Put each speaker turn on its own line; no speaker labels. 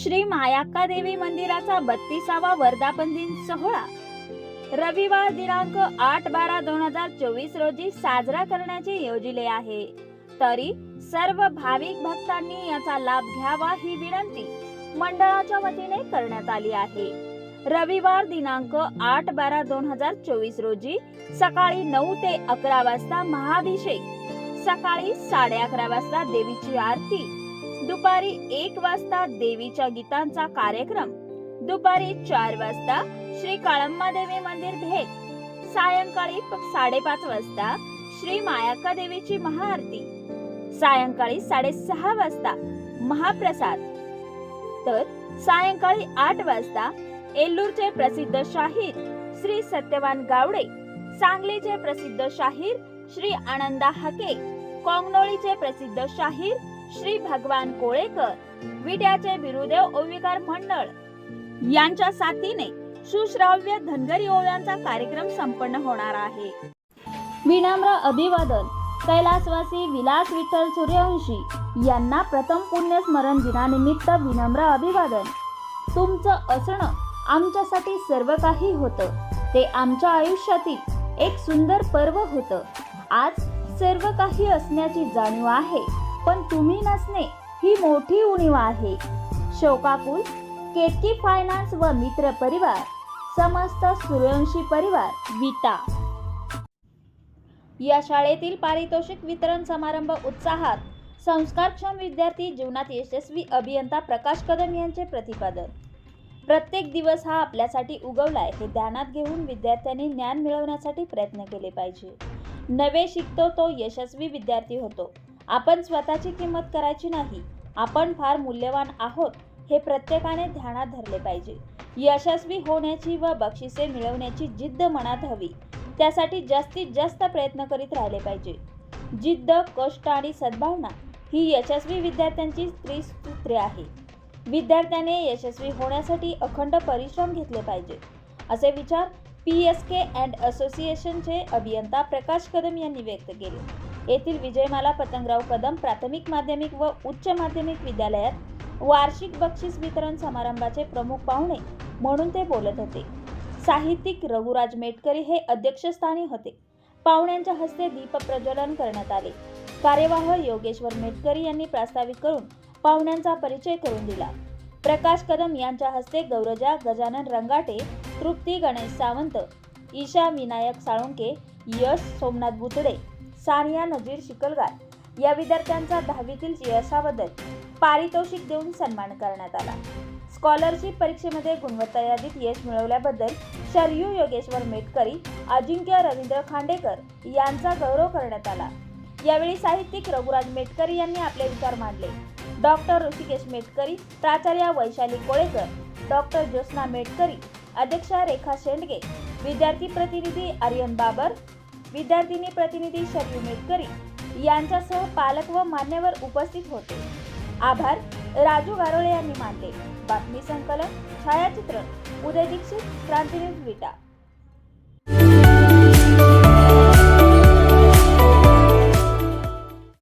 श्री मायाक्का देवी मंदिराचा बत्तीसावा वर्धापन दिन सोहळा. रविवार दिनांक आठ बारा दोन हजार चोवीस रोजी साजरा करण्याचे योजिले आहे. तरी सर्व भाविक भक्तांनी याचा लाभ घ्यावा ही विनंती मंडळाच्या वतीने करण्यात आली आहे. रविवार दिनांक आठ बारा दोन हजार चोवीस रोजी सकाळी नऊ ते अकरा वाजता महाभिषेक सकाळी साडे अकरा वाजता देवीची आरती दुपारी एक वाजता देवीच्या गीतांचा कार्यक्रम. दुपारी चार वाजता श्री काळम्मा देवी मंदिर भेट. सायंकाळी साडेपाच वाजता श्री मायाका देवीची महाआरती. सायंकाळी साडेसहा वाजता महाप्रसाद. तर सायंकाळी आठ वाजता एल्लूरचे प्रसिद्ध शाहीर श्री सत्यवान गावडे सांगलीचे प्रसिद्ध शाहीर श्री आनंदा हके कोंगनोळीचे प्रसिद्ध शाहीर श्री भगवान कोळेकर विड्याचे बिरुदेव ओविकार मंडळ. यांच्या साथीने सुश्राव्य धनगरी ओव्यांचा कार्यक्रम संपन्न होणार आहे. विनम्र अभिवादन कैलासवासी विलास विठ्ठल सूर्यवंशी यांना प्रथम पुण्यस्मरण दिनानिमित्त विनम्र अभिवादन. तुमचं असणं आमच्यासाठी सर्व काही होतं. ते आमच्या आयुष्यातील एक सुंदर पर्व होतं. आज सर्व काही असण्याची जाणीव आहे. पण तुम्ही नसणे ही मोठी उणीव आहे. शोकाकुल केतकी फायनान्स व मित्र परिवार समस्त सूर्यवंशी परिवार विटा. या शाळेतील पारितोषिक वितरण समारंभ उत्साहात संस्कारक्षम विद्यार्थी जीवनात यशस्वी अभियंता प्रकाश कदम यांचे प्रतिपादन. प्रत्येक दिवस हा आपल्यासाठी उगवलाय हे ध्यानात घेऊन विद्यार्थ्यांनी ज्ञान मिळवण्यासाठी प्रयत्न केले पाहिजे. नवे शिकतो तो यशस्वी विद्यार्थी होतो. आपण स्वतःची किंमत करायची नाही. आपण फार मूल्यवान आहोत हे प्रत्येकाने ध्यानात धरले पाहिजे. यशस्वी होण्याची व बक्षिसे मिळवण्याची जिद्द मनात हवी. त्यासाठी जास्तीत जास्त प्रयत्न करीत राहिले पाहिजे. जिद्द कष्ट आणि सद्भावना ही यशस्वी विद्यार्थ्यांची त्रिसूत्रे आहे. विद्यार्थ्याने यशस्वी होण्यासाठी अखंड परिश्रम घेतले पाहिजे. असे विचार पी एस के अँड असोसिएशनचे अभियंता प्रकाश कदम यांनी व्यक्त केले. येथील विजयमाला पतंगराव कदम प्राथमिक माध्यमिक व उच्च माध्यमिक विद्यालयात वार्षिक बक्षीस वितरण समारंभाचे प्रमुख पाहुणे म्हणून ते बोलत होते. साहित्यिक रघुराज मेटकरी हे अध्यक्षस्थानी होते. पाहुण्यांच्या हस्ते दीप प्रज्वलन करण्यात आले. कार्यवाह योगेश्वर मेटकरी यांनी प्रास्ताविक करून पाहुण्यांचा परिचय करून दिला. प्रकाश कदम यांच्या हस्ते गौरजा गजानन रंगाटे तृप्ती गणेश सावंत ईशा विनायक साळुंके यश सोमनाथ बुतडे सानिया नजीर शिकलगार. या विद्यार्थ्यांचा दहावीतील यशाबद्दल पारितोषिक देऊन सन्मान करण्यात आला. स्कॉलरशिप परीक्षेमध्ये गुणवत्ता यादीत यश मिळवल्याबद्दल शरयू योगेश्वर मेटकरी अजिंक्य रवींद्र खांडेकर यांचा गौरव करण्यात आला. यावेळी साहित्यिक रघुराज मेटकरी यांनी आपले विचार मांडले. डॉक्टर ऋषिकेश मेटकरी प्राचार्य वैशाली कोळेकर डॉक्टर ज्योत्ना मेटकरी अध्यक्षा रेखा शेंडगे विद्यार्थी प्रतिनिधी आर्यन बाबर विद्यार्थिनी प्रतिनिधी शरयू मेटकरी यांच्यासह पालक व मान्यवर उपस्थित होते. आभार राजू गारोळे यांनी मानले. बातमी संकलन छायाचित्रण उदय दीक्षित क्रांतिनीज विटा.